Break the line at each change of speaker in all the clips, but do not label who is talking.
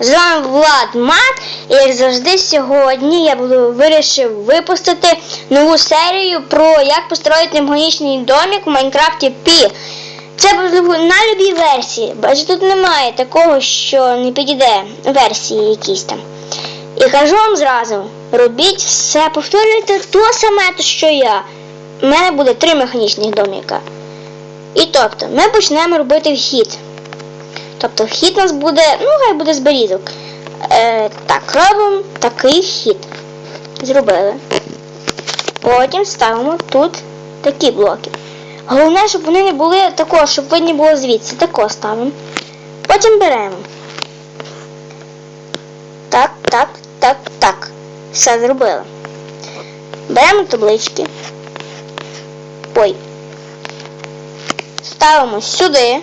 З вами Влад Мат, і як завжди сьогодні я буду вирішив випустити нову серію про як построїти механічний домик в Майнкрафті Пі. Це на любій версії, бо тут немає такого, що не підійде версії якісь там. І кажу вам зразу, робіть все, повторюйте то саме, то, що я. У мене буде три механічних доміка. І тобто, ми почнемо робити вхід. Тобто вхід у нас буде, ну хай буде з берізок. Е, так, робимо такий вхід. Зробили. Потім ставимо тут такі блоки. Головне, щоб вони не були такого, щоб видні було звідси. Тако ставимо. Потім беремо. Так, так, так, так. Все зробили. Беремо таблички. Ой. Ставимо сюди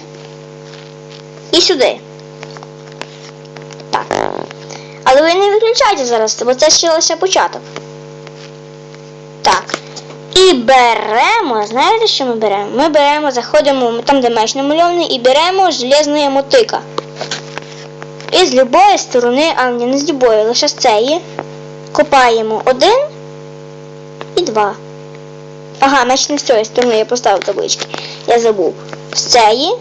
і сюди. Так. Але ви не виключайте зараз, бо це ще лише початок. Так. І беремо, знаєте, що ми беремо? Ми беремо, заходимо там, де меч намальований, і беремо железної мотика. І з любої сторони, а ні, не з любої, лише з цієї. Копаємо один і два. Ага, меч не з цієї сторони, я поставив таблички. Я забув. З цієї.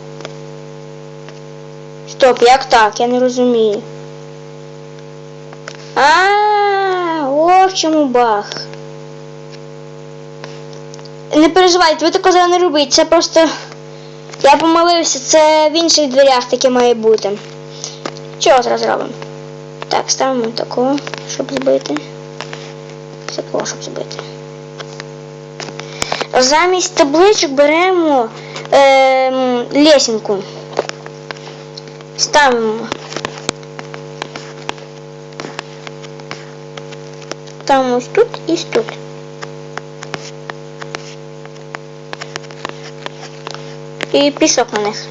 Стоп, як так? Я не розумію. А, о, в чому баг. Не переживайте, ви такого не робіть, це просто. Я помилився, це в інших дверях таке має бути. Чого зараз робимо? Так, ставимо такого, щоб збити. Такого, щоб збити. Замість табличок беремо ем, лесінку. Ставимо. Ставимо ось тут і тут. І пісок на них.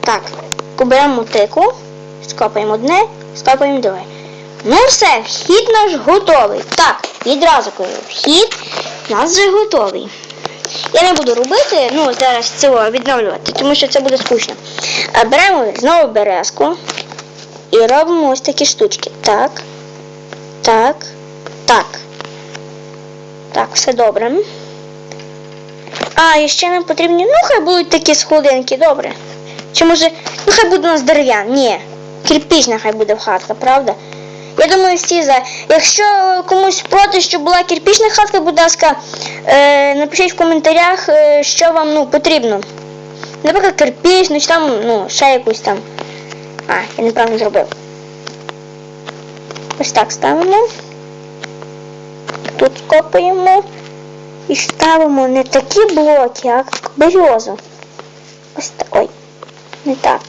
Так, поберемо мотику, скопаємо одне, скопаємо друге. Ну все, вхід наш готовий. Так, відразу кажу, вхід у нас вже готовий. Я не буду робити, ну зараз цього відновлювати, тому що це буде скучно. А беремо знову березку і робимо ось такі штучки. Так. Так. Так. Так, все добре. А, і ще нам потрібні, ну хай будуть такі сходинки, добре. Чи може, ну хай буде у нас дерев'яна. Ні. Кирпічна хай буде в хатка, правда? Я думаю, всі за. Якщо комусь проти, щоб була кирпічна хатка, будь ласка, е, напишіть в коментарях, е, що вам ну, потрібно. Наприклад, кирпічну, чи там, ну, ще якусь там. А, я неправильно зробив. Ось так ставимо. Тут копаємо. І ставимо не такі блоки, а березу. Ось так. Ой, не так.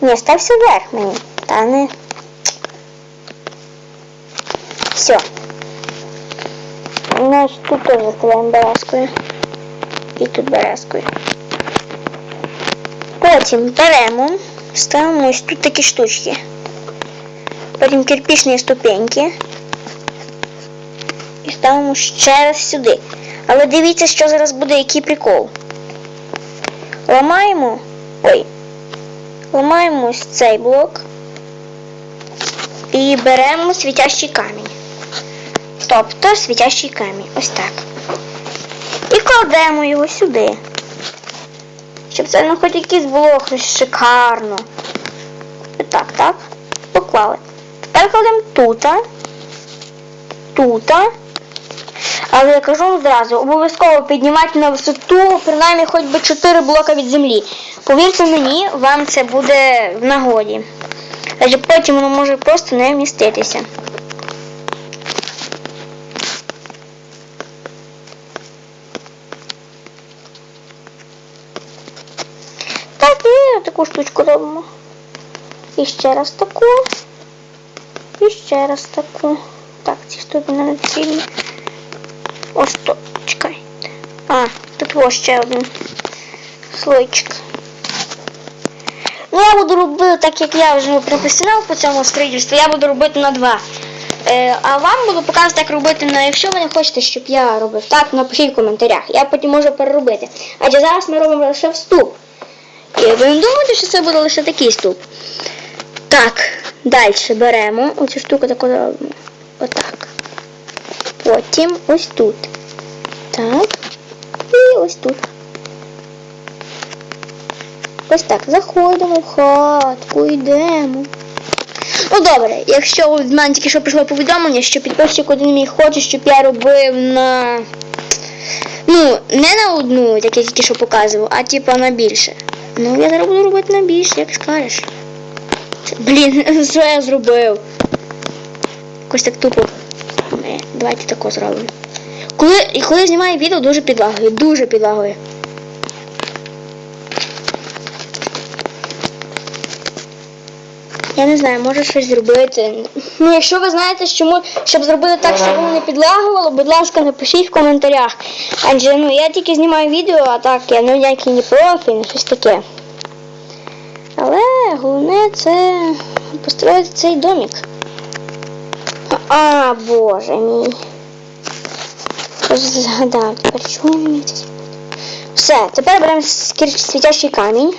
Ні, стався вверх мені. Та не. Все. Значит, тут тоже закриваємо березкою. І тут березкою. Потім беремо, ставимо ось тут такі штучки. Потім кирпічні ступеньки. І ставимо ще раз сюди. Але дивіться, що зараз буде, який прикол. Ламаємо. Ой. Ламаємо ось цей блок. І беремо світящий камінь. Тобто світящий камінь. Ось так. І кладемо його сюди. Щоб це ну хоч якийсь було щось шикарно. Так, так. Поклали. Тепер кладемо тут. Тут. Але я кажу вам зразу, обов'язково піднімати на висоту, принаймні хоч би 4 блока від землі. Повірте мені, вам це буде в нагоді. Адже потім воно може просто не вміститися. Так, і таку штучку робимо. І ще раз таку. І ще раз таку. Так, ці штуки не потрібні. Ось то, чекай. А, тут ось ще один слойчик. Ну, я буду робити, так як я вже професіонал по цьому строїтельству, я буду робити на два. Е, а вам буду показувати, як робити. Ну, якщо ви не хочете, щоб я робив так, напишіть в коментарях. Я потім можу переробити. Адже зараз ми робимо лише вступ. І ви не що це буде лише такий вступ. Так, далі беремо оцю штуку таку робимо. Отак. Потім ось тут. Так. І ось тут. Ось так. Заходимо в хатку, йдемо. Ну добре, якщо від мене тільки що прийшло повідомлення, що підписчик один мій хоче, щоб я робив на. Ну, не на одну, як я тільки що показував, а типа на більше. Ну, я буду робити на більше, як скажеш. Блін, що я зробив? Якось так тупо. Давайте тако зробимо. Коли, коли знімаю відео, дуже підлагує, дуже підлагує. Я не знаю, може щось зробити. Ну, якщо ви знаєте, чому, щоб зробити так, щоб воно не підлагувало, будь ласка, напишіть в коментарях. Адже ну, я тільки знімаю відео, а так я ну, ніякий не профі, не щось таке. Але головне це построїти цей домик. А, боже мій. Ж згадав, тепер чому мені? Все, тепер беремо світящий камінь.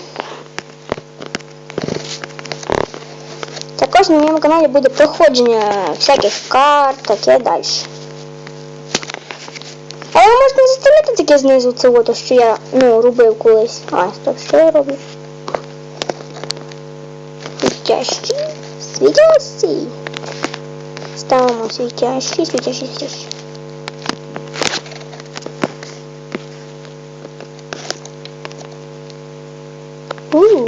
Також на моєму каналі буде проходження всяких карт, таке далі. Але ви можете не заставити таке знизу це ото, що я ну, робив колись. А, стоп, що я роблю? Світящий, світящий. Ставимо світящий, світящий, світящий. У.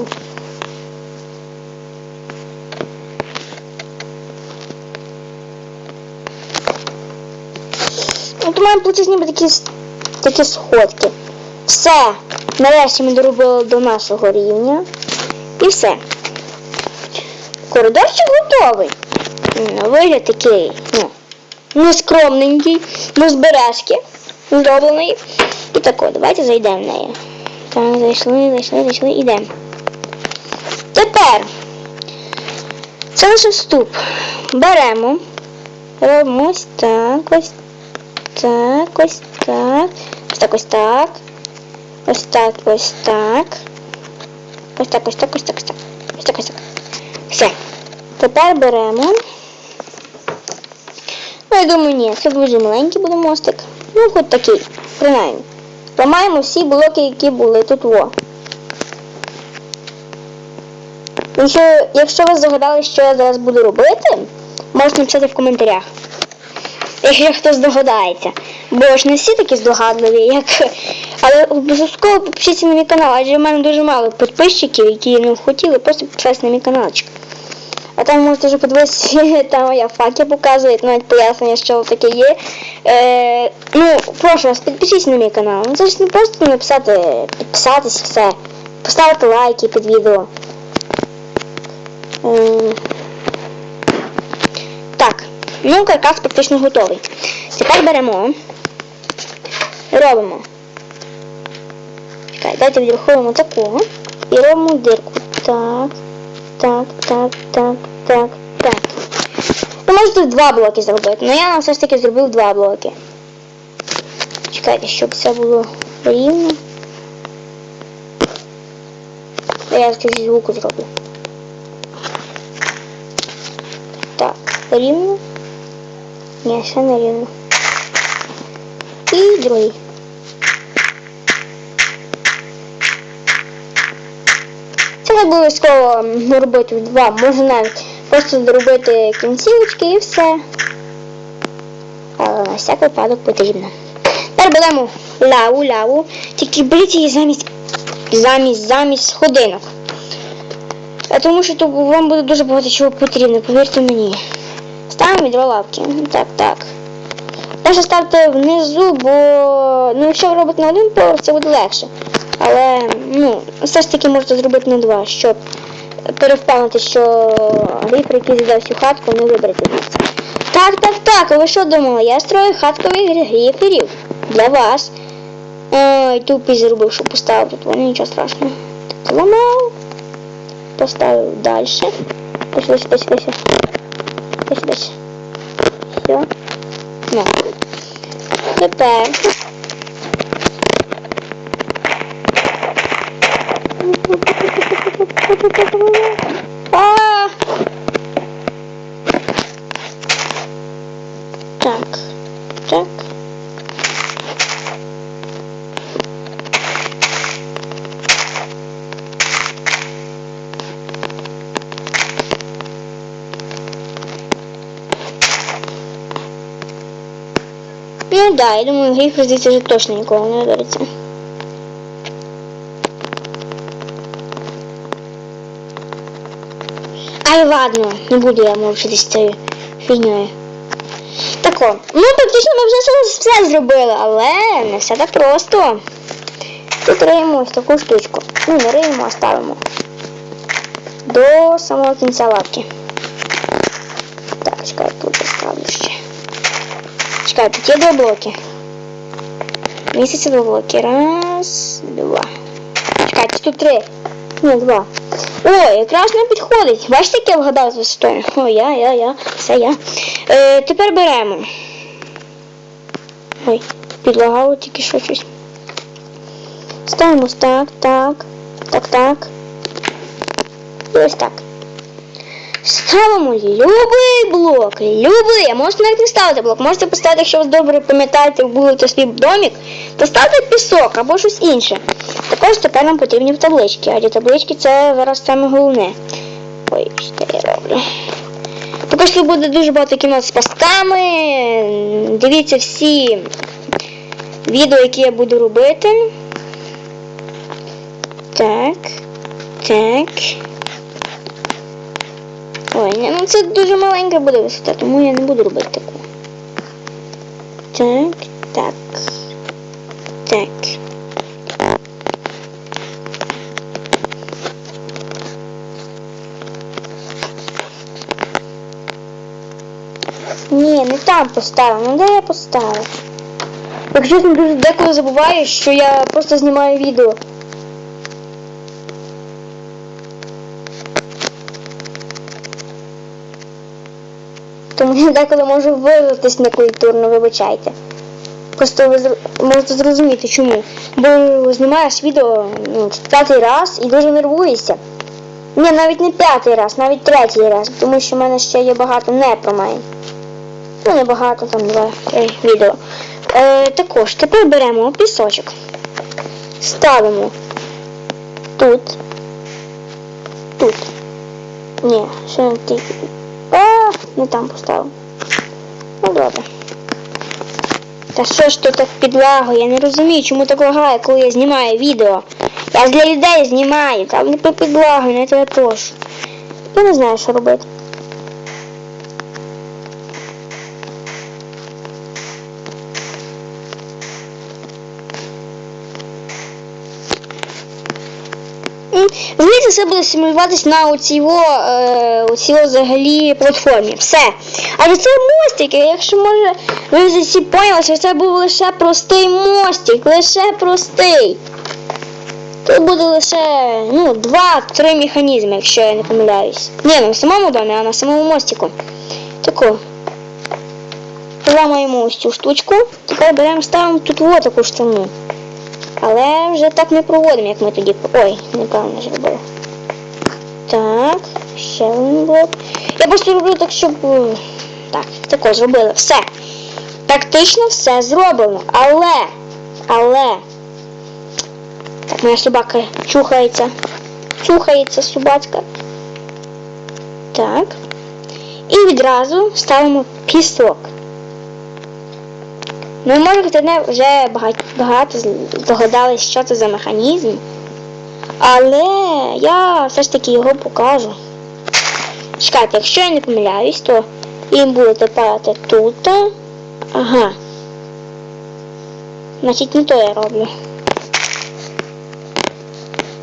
От у мене плечі ніби такі, такі сходки. Все. Нарешті ми доробили до нашого рівня. І все. Коридорчик готовий. М, Вигляд такий, ну, не скромненький, ну з березки зроблений. І тако, давайте зайдемо в неї. Так, зайшли, зайшли, зайшли, ідемо. Тепер це лише вступ. Беремо, робимо ось так, ось так, ось так. Ось так, ось так. Ось так, ось так. Ось так, ось так, ось так, ось так. Ось так, ось так. Все. Тепер беремо. Ну, я думаю, ні, це дуже маленький буде мостик. Ну, от такий, принаймні. Ламаємо всі блоки, які були тут. во. Якщо, якщо ви загадали, що я зараз буду робити, можете написати в коментарях. Якщо хтось здогадається. Бо ж не всі такі здогадливі, як. Але обов'язково підпишіться на мій канал, адже в мене дуже мало підписчиків, які не хотіли просто підписатися на мій каналчик. А там можете вже подивитися, там моя факи показує, навіть пояснення, що таке є. Е, ну, прошу вас, підпишіться на мій канал. Ну, Це ж не просто написати, підписатись все. Поставити лайки під відео. Е, ну каркас практично готовий. Тепер беремо, робимо. Чекай, давайте відрахуємо таку і робимо дирку. Так, так, так, так, так, так. Ви можете два блоки зробити, але я нам все ж таки зробив два блоки. Чекайте, щоб все було рівно. Я чуть звуку зроблю. Так, рівно. Ні, ще не рівно. І другий. Це не обов'язково робити в два, можна навіть просто зробити кінцівочки і все. Але на всяк випадок потрібно. Тепер беремо лаву, тільки беріть її замість замість замість годинок. А тому що то вам буде дуже багато чого потрібно, повірте мені. Ставимо два лавки. Так, так. Легше ставте внизу, бо ну, якщо ви робите на один поверх, це буде легше. Але ну, все ж таки можете зробити на два, щоб перевпевнити, що грифер, який зайде всю хатку, не виберете звідси. Так, так, так, а ви що думали? Я строю хаткових гриферів для вас. Ой, тупий зробив, що поставив тут, вони нічого страшного. Так, ламав. Поставив далі. Ось, ось, ось, ось. Дальше, дальше. Все. Ну. Тепер. Thank you. Ну да, я думаю, гриф здесь уже точно нікого не вибереться. Ай, ладно, не буду я мовчитись цією фігньою. Так о, ну практично ми вже все зробили, але не все так просто. Тут риємо ось таку штучку. Ну, не риємо, а ставимо. До самого кінця лапки. Так, чекай, тут поставлю ще. Чекай, тут два блоки. Місяця два блоки. Раз, два. Чекайте, тут три. Ні, два. О, якраз не підходить. Бачите, як я вгадав з висотою? О, я, я, я. Це я. Е, тепер беремо. Ой, підлагало тільки що щось. Ставимо так, так, так, так. І ось так. Ставимо любий блок, любий, можете навіть не ставити блок, можете поставити, якщо ви добре пам'ятаєте, будете свій домик, то ставте пісок або щось інше. Також тепер нам потрібні таблички, а ті таблички це зараз саме головне. Ой, що я роблю. Також тут буде дуже багато кімнат з пастками. Дивіться всі відео, які я буду робити. Так. Так. Ой, ні, ну це дуже маленька буде висота, тому я не буду робити таку. Так, так. Так. Ні, не там поставив. Ну де я поставив? Якщо чесно, дуже деколи забуваю, що я просто знімаю відео. Деколи можу виразитись некультурно, вибачайте. Просто ви можете зрозуміти чому. Бо знімаєш відео ну, п'ятий раз і дуже нервуєшся. Ні, навіть не п'ятий раз, навіть третій раз, тому що в мене ще є багато не про мене. Ну, не багато, там два три відео. Е, також тепер беремо пісочок. Ставимо тут. Тут. Ні, ще не ті. А, не там поставив. Ну. Та що ж тут так підлагою? Я не розумію, чому так лагає, коли я знімаю відео. Я для людей знімаю, там не по підлагу, не тебе прошу. Я не знаю, що робити. Все буде симулюватись на оцій е, оцій взагалі платформі. Все. Але це мостик, якщо може ви всі поняли, що це був лише простий мостик, лише простий. Тут буде лише ну, два-три механізми, якщо я не помиляюсь. Не в самому домі, а на самому мостику. Таку. Ламаємо ось цю штучку. Тепер беремо, ставимо тут вот таку штуку. Але вже так не проводимо, як ми тоді. Ой, неправильно зробили. Так, ще один блок. Я просто роблю так, щоб. е, Так, тако зробили. Все. Практично все зроблено. Але. Але. Так, моя собака чухається. Чухається собачка. Так. І відразу ставимо пісок. Ну, може, не вже багато, багато здогадались, що це за механізм. Але я все ж таки його покажу. Чекайте, якщо я не помиляюсь, то їм будете падати тут. Ага. Значить, не то я роблю.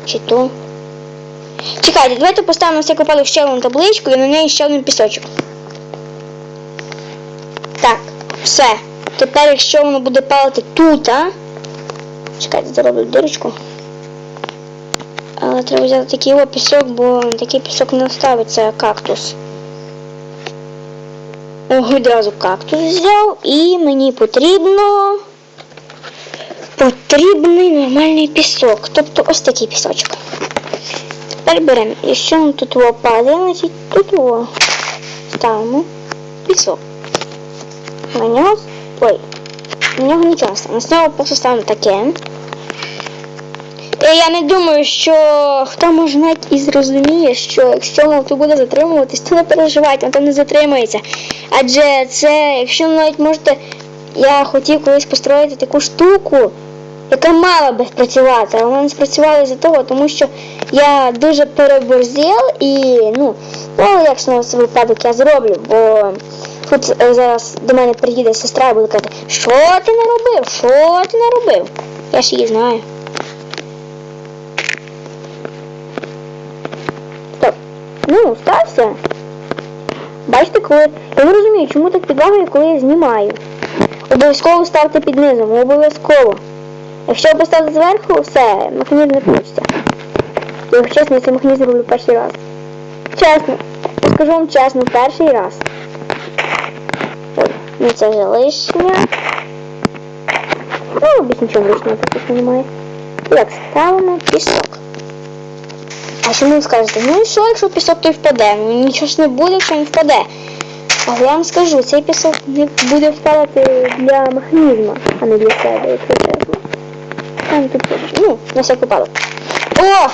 Чи то. Чекайте, давайте поставимо на всяк ще одну табличку і на неї ще один пісочок. Так, все. Тепер, якщо воно буде падати тут, а? Чекайте, зроблю дирочку. Треба взяти такий о пісок, бо такий пісок не оставиться кактус. Одразу кактус взяв і мені потрібно. Потрібний нормальний пісок. Тобто ось такий пісочок. Тепер беремо. Якщо нам тут падає, тут во ставимо пісок. На нього. Ой, на нього нічого не ставимо. Нього просто ставимо таке. І я не думаю, що хто може навіть і зрозуміє, що якщо тут буде затримуватись, то не переживайте, воно не затримується. Адже це, якщо навіть можете, я хотів колись построїти таку штуку, яка мала би спрацювати, але вона не спрацювала з-за того, тому що я дуже переборзів і ну, ну як ж на випадок я зроблю, бо тут е, зараз до мене приїде сестра і буде казати, що ти наробив, що ти наробив? Я ж її знаю. Ну, стався. Бачите, коли. Я не розумію, чому так підлагою, коли я знімаю. Обов'язково ставте під низом, обов'язково. Якщо поставити зверху, все, механізм не включиться. Я чесно, я цей механізм роблю перший раз. Чесно. Я скажу вам чесно, перший раз. Ой, ну це вже лишнє. Ну, більш нічого лишнього також немає. Так, ставимо пісок. А що ви скажете? Ну і що, якщо пісок той впаде? Ну нічого ж не буде, якщо він впаде. Але я вам скажу, цей пісок не буде впадати для механізму, а не для себе, якщо чесно. Ну, на всяку випадок. О!